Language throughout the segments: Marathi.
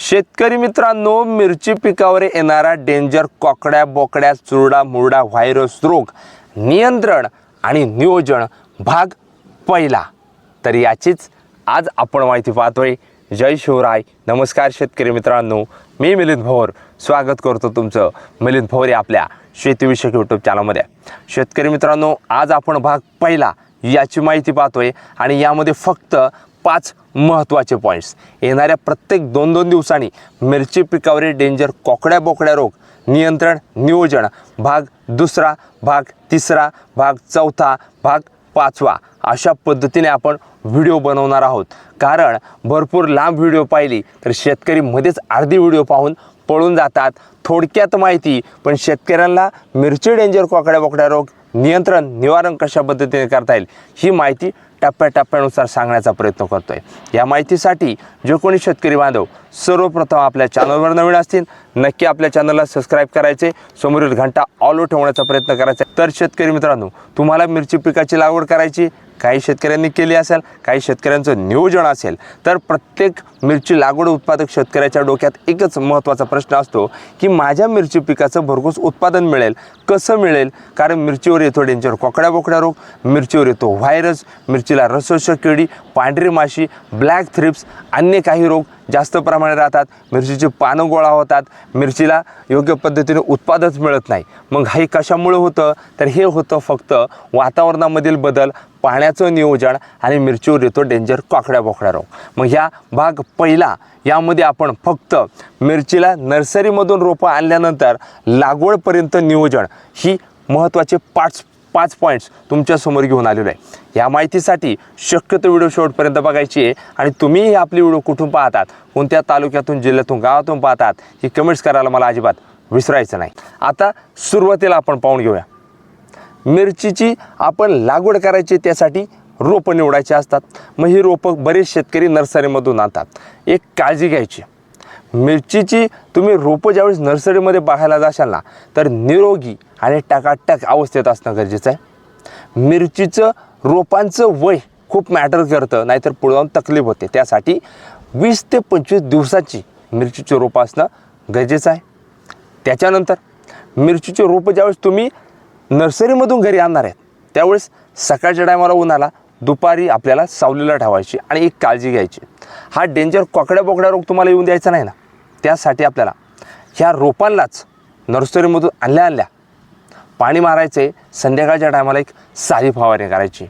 शेतकरी मित्रांनो मिरची पिकावर येणारा डेंजर कोकड्या बोकड्या चुरडा मुरडा व्हायरस रोग नियंत्रण आणि नियोजन भाग पहिला. तर याचीच आज आपण माहिती पाहतोय. जय शिवराय. नमस्कार शेतकरी मित्रांनो. मी मिलिंद भोर. स्वागत करतो तुमचं मिलिंद भोर या आपल्या शेतीविषयक यूट्यूब चॅनलमध्ये शेतकरी मित्रांनो आज आपण भाग पहिला याची माहिती पाहतोय. आणि यामध्ये फक्त पाच महत्त्वाचे पॉईंट्स येणाऱ्या प्रत्येक दोन दोन दिवसांनी मिरची पिकावरील डेंजर कोकड्या बोकड्या रोग नियंत्रण नियोजन भाग दुसरा भाग तिसरा भाग चौथा भाग पाचवा अशा पद्धतीने आपण व्हिडिओ बनवणार आहोत. कारण भरपूर लांब व्हिडिओ पाहिली तर शेतकरी मध्येच अर्धी व्हिडिओ पाहून पळून जातात. थोडक्यात माहिती पण शेतकऱ्यांना मिरची डेंजर कोकड्या बोकड्या रोग नियंत्रण निवारण कशा पद्धतीने करता येईल ही माहिती टप्प्याटप्प्यानुसार सांगण्याचा प्रयत्न करतो आहे या माहितीसाठी जे कोणी शेतकरी बांधव सर्वप्रथम आपल्या चॅनलवर नवीन असतील नक्की आपल्या चॅनलला सबस्क्राईब करायचे समोरील घंटा ऑलो ठेवण्याचा प्रयत्न करायचा तर शेतकरी मित्रांनो तुम्हाला मिरची पिकाची लागवड करायची काही शेतकऱ्यांनी केली असेल काही शेतकऱ्यांचं नियोजन असेल तर प्रत्येक मिरची लागवड उत्पादक शेतकऱ्याच्या डोक्यात एकच महत्त्वाचा प्रश्न असतो की माझ्या मिरची पिकाचं भरघोस उत्पादन मिळेल कसं मिळेल? कारण मिरचीवर येतो डेंजर कोकड्या बोकड्या रोग मिरचीवर येतो व्हायरस मिरचीला रसोषक किडी पांढरी माशी ब्लॅक थ्रिप्स अन्य काही रोग जास्त प्रमाणात राहतात. मिरचीची पानं गोळा होतात. मिरचीला योग्य पद्धतीने उत्पादनच मिळत नाही. मग हे कशामुळे होतं? तर हे होतं फक्त वातावरणामधील बदल पाण्याचं नियोजन आणि मिरचीवर येतो डेंजर कोकड्या बोकड्या रोग. मग ह्या भाग पहिला यामध्ये आपण फक्त मिरचीला नर्सरीमधून रोपं आणल्यानंतर लागवडपर्यंत नियोजन ही महत्त्वाचे पाच पाच पॉईंट्स तुमच्यासमोर घेऊन आलेलो आहे. या माहितीसाठी शक्यतो व्हिडिओ शेवटपर्यंत बघायची आहे आणि तुम्हीही आपली व्हिडिओ कुठून पाहतात कोणत्या तालुक्यातून जिल्ह्यातून गावातून पाहतात ही कमेंट्स करायला मला अजिबात विसरायचं नाही. आता सुरुवातीला आपण पाहून घेऊया. मिरचीची आपण लागवड करायची त्यासाठी रोपं निवडायची असतात. मग ही रोपं बरेच शेतकरी नर्सरीमधून आणतात. एक काळजी घ्यायची. मिरचीची तुम्ही रोपं ज्यावेळेस नर्सरीमध्ये बघायला जाशाल ना तर निरोगी आणि टकाटक अवस्थेत असणं गरजेचं आहे. मिरचीचं रोपांचं वय खूप मॅटर करतं नाहीतर पुढे जाऊन तकलीफ होते. त्यासाठी वीस ते पंचवीस दिवसाची मिरचीची रोपं असणं गरजेचं आहे. त्याच्यानंतर मिरचीचे रोपं ज्यावेळेस तुम्ही नर्सरीमधून घरी आणणार आहेत त्यावेळेस सकाळच्या टायमाला उन्हाला दुपारी आपल्याला सावलीला ठेवायची आणि एक काळजी घ्यायची. हा डेंजर कोकड्या बोकड्या रोग तुम्हाला येऊन द्यायचा नाही ना. त्यासाठी आपल्याला ह्या रोपांनाच नर्सरीमधून आणल्या आणल्या पाणी मारायचे. संध्याकाळच्या टायमाला एक साधी फवारणी करायची.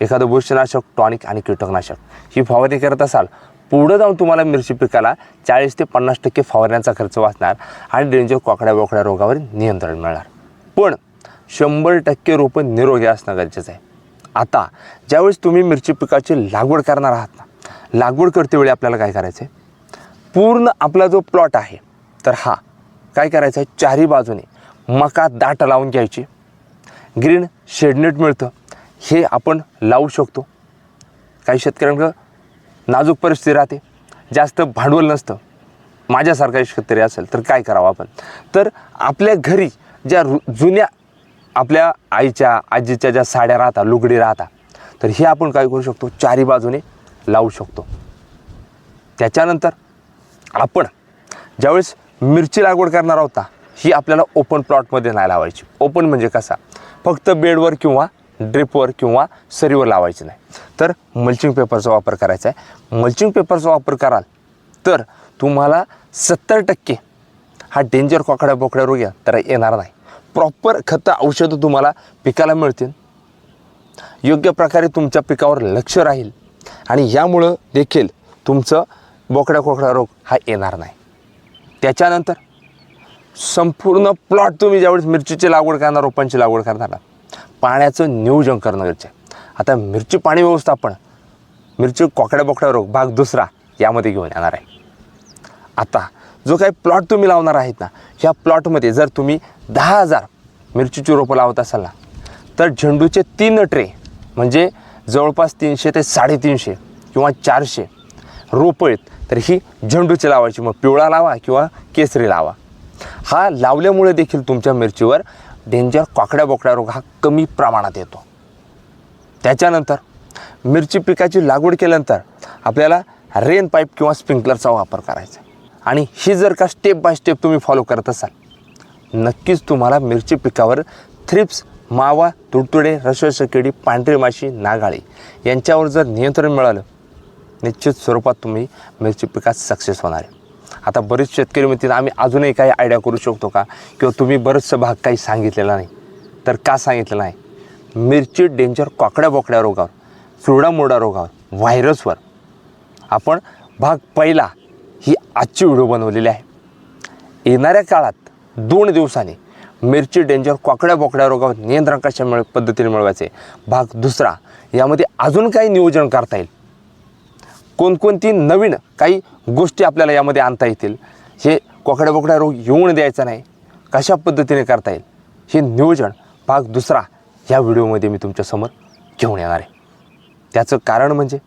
एखादं बुरशीनाशक टॉनिक आणि कीटकनाशक. ही फवारणी करत असाल पुढं जाऊन तुम्हाला मिरची पिकाला चाळीस ते पन्नास टक्के फवारण्याचा खर्च वाचणार आणि डेंजर कोकड्या बोकड्या रोगावर नियंत्रण मिळणार. पण शंभर टक्के रोपं निरोगी असणं गरजेचं आहे. आता ज्यावेळेस तुम्ही मिरची पिकाची लागवड करणार आहात ना लागवड करतेवेळी आपल्याला काय करायचं आहे पूर्ण आपला जो प्लॉट आहे तर हा काय करायचं आहे चारी बाजूने मका दाट लावून घ्यायची. ग्रीन शेडनेट मिळतं. हे आपण लावू शकतो. काही शेतकऱ्यांकडं नाजूक परिस्थिती राहते. जास्त भांडवल नसतं. माझ्यासारखा शेतकरी असेल तर काय करावं आपण? तर आपल्या घरी ज्या रु जुन्या आपल्या आईच्या आजीच्या ज्या साड्या राहतात लुगडी राहतात तर हे आपण काय करू शकतो? चारी बाजूने लावू शकतो. त्याच्यानंतर आपण ज्यावेळेस मिरची लागवड करणार आहोत ही आपल्याला ओपन प्लॉटमध्ये नाही लावायची. ओपन म्हणजे कसा? फक्त बेडवर किंवा ड्रिपवर किंवा सरीवर लावायची नाही. तर मल्चिंग पेपरचा वापर करायचा आहे. मल्चिंग पेपरचा वापर कराल तर तुम्हाला सत्तर टक्के हा डेंजर कोकड्या बोकड्या रोग तर येणार नाही. प्रॉपर खतं औषधं तुम्हाला पिकाला मिळतील. योग्य प्रकारे तुमच्या पिकावर लक्ष राहील. आणि यामुळं देखील तुमचं बोकड्या कोकड्या रोग हा येणार नाही. त्याच्यानंतर संपूर्ण प्लॉट तुम्ही ज्यावेळेस मिरचीची लागवड करणार रोपांची लागवड करणार पाण्याचं नियोजन करणं गरजेचं आहे. आता मिरची पाणी व्यवस्थापन मिरची कोकड्या बोकड्या रोग भाग दुसरा यामध्ये घेऊन येणार आहे. आता जो काही प्लॉट तुम्ही लावणार आहेत ना ह्या प्लॉटमध्ये जर तुम्ही दहा हजार मिरचीची रोपं लावत असाल ना तर झेंडूचे तीन ट्रे म्हणजे जवळपास तीनशे ते साडेतीनशे किंवा चारशे रोपं आहेत तर ही झेंडूची लावायची. मग पिवळा लावा किंवा केसरी लावा. हा लावल्यामुळे देखील तुमच्या मिरचीवर डेंजर कोकड्या बोकड्या रोग हा कमी प्रमाणात येतो. त्याच्यानंतर मिरची पिकाची लागवड केल्यानंतर आपल्याला रेन पाईप किंवा स्प्रिंकलरचा वापर करायचा आणि ही जर का स्टेप बाय स्टेप तुम्ही फॉलो करत असाल नक्कीच तुम्हाला मिरची पिकावर थ्रिप्स मावा तुडतुडे रसशकेडी पांढरी माशी नागाळी यांच्यावर जर नियंत्रण मिळालं निश्चित स्वरूपात तुम्ही मिरची पिकात सक्सेस होणार आहे. आता बरेच शेतकरी म्हणतील आम्ही अजूनही काही आयडिया करू शकतो का? किंवा तुम्ही बरंचसं भाग काही सांगितलेला नाही. तर का सांगितलं नाही? मिरची डेंजर कोकड्या बोकड्या रोगावर चुरडामुरडा रोगावर व्हायरसवर आपण भाग पहिला ही आजची व्हिडिओ बनवलेली आहे. येणाऱ्या काळात दोन दिवसांनी मिरची डेंजर कोकड्या बोकड्या रोगावर नियंत्रण कशा मिळ पद्धतीने मिळवायचे? भाग दुसरा यामध्ये अजून काही नियोजन करता येईल. कोणकोणती नवीन काही गोष्टी आपल्याला यामध्ये आणता येतील? हे कोकड्या बोकड्या रोग येऊन द्यायचा नाही. कशा पद्धतीने करता येईल? हे नियोजन भाग दुसरा ह्या व्हिडिओमध्ये मी तुमच्यासमोर घेऊन येणार आहे. त्याचं कारण म्हणजे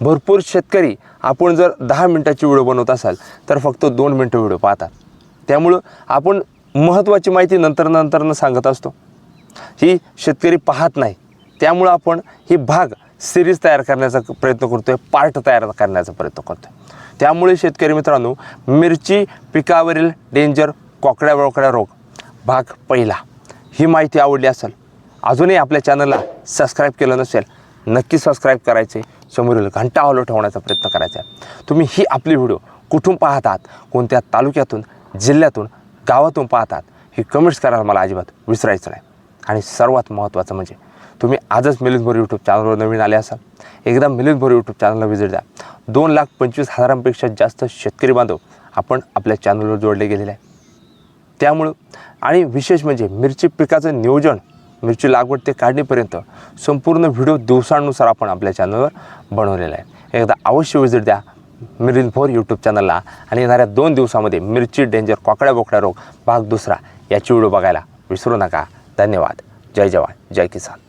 भरपूर शेतकरी आपण जर दहा मिनटाची व्हिडिओ बनवत असाल तर फक्त दोन मिनटं व्हिडिओ पाहतात. त्यामुळं आपण महत्त्वाची माहिती नंतर नंतरनं सांगत असतो. ही शेतकरी पाहत नाही. त्यामुळं आपण ही भाग सिरीज तयार करण्याचा प्रयत्न करतो आहे पार्ट तयार करण्याचा प्रयत्न करतो आहे त्यामुळे शेतकरी मित्रांनो मिरची पिकावरील डेंजर कोकड्या वळकड्या रोग भाग पहिला. ही माहिती आवडली असेल अजूनही आपल्या चॅनलला सबस्क्राईब केलं नसेल नक्की सबस्क्राईब करायचे. समोरील घंटा हॉलो ठेवण्याचा प्रयत्न करायचा. आहे तुम्ही ही आपली व्हिडिओ कुठून पाहतात? कोणत्या तालुक्यातून जिल्ह्यातून गावातून पाहतात? ही कमेंट्स करायला मला अजिबात विसरायचं नाही. आणि सर्वात महत्त्वाचं म्हणजे तुम्ही आजच मिलिंद भोर यूट्यूब चॅनलवर नवीन आले असाल एकदा मिलिंद भोर यूट्यूब चॅनलला व्हिजिट द्या. दोन लाख पंचवीस हजारांपेक्षा जास्त शेतकरी बांधव आपण आपल्या चॅनलवर जोडले गेलेले आहे. त्यामुळं आणि विशेष म्हणजे मिरची पिकाचं नियोजन मिरची लागवड ते काढणीपर्यंत संपूर्ण व्हिडिओ दिवसानुसार आपण आपल्या चॅनलवर बनवलेला आहे. एकदा अवश्य विजिट द्या मिरिंद फोर यूट्यूब चॅनलला आणि येणाऱ्या दोन दिवसामध्ये मिरची डेंजर कोकड्या बोकड्या रोग भाग दुसरा याची व्हिडिओ बघायला विसरू नका. धन्यवाद. जय जवान. जय किसान.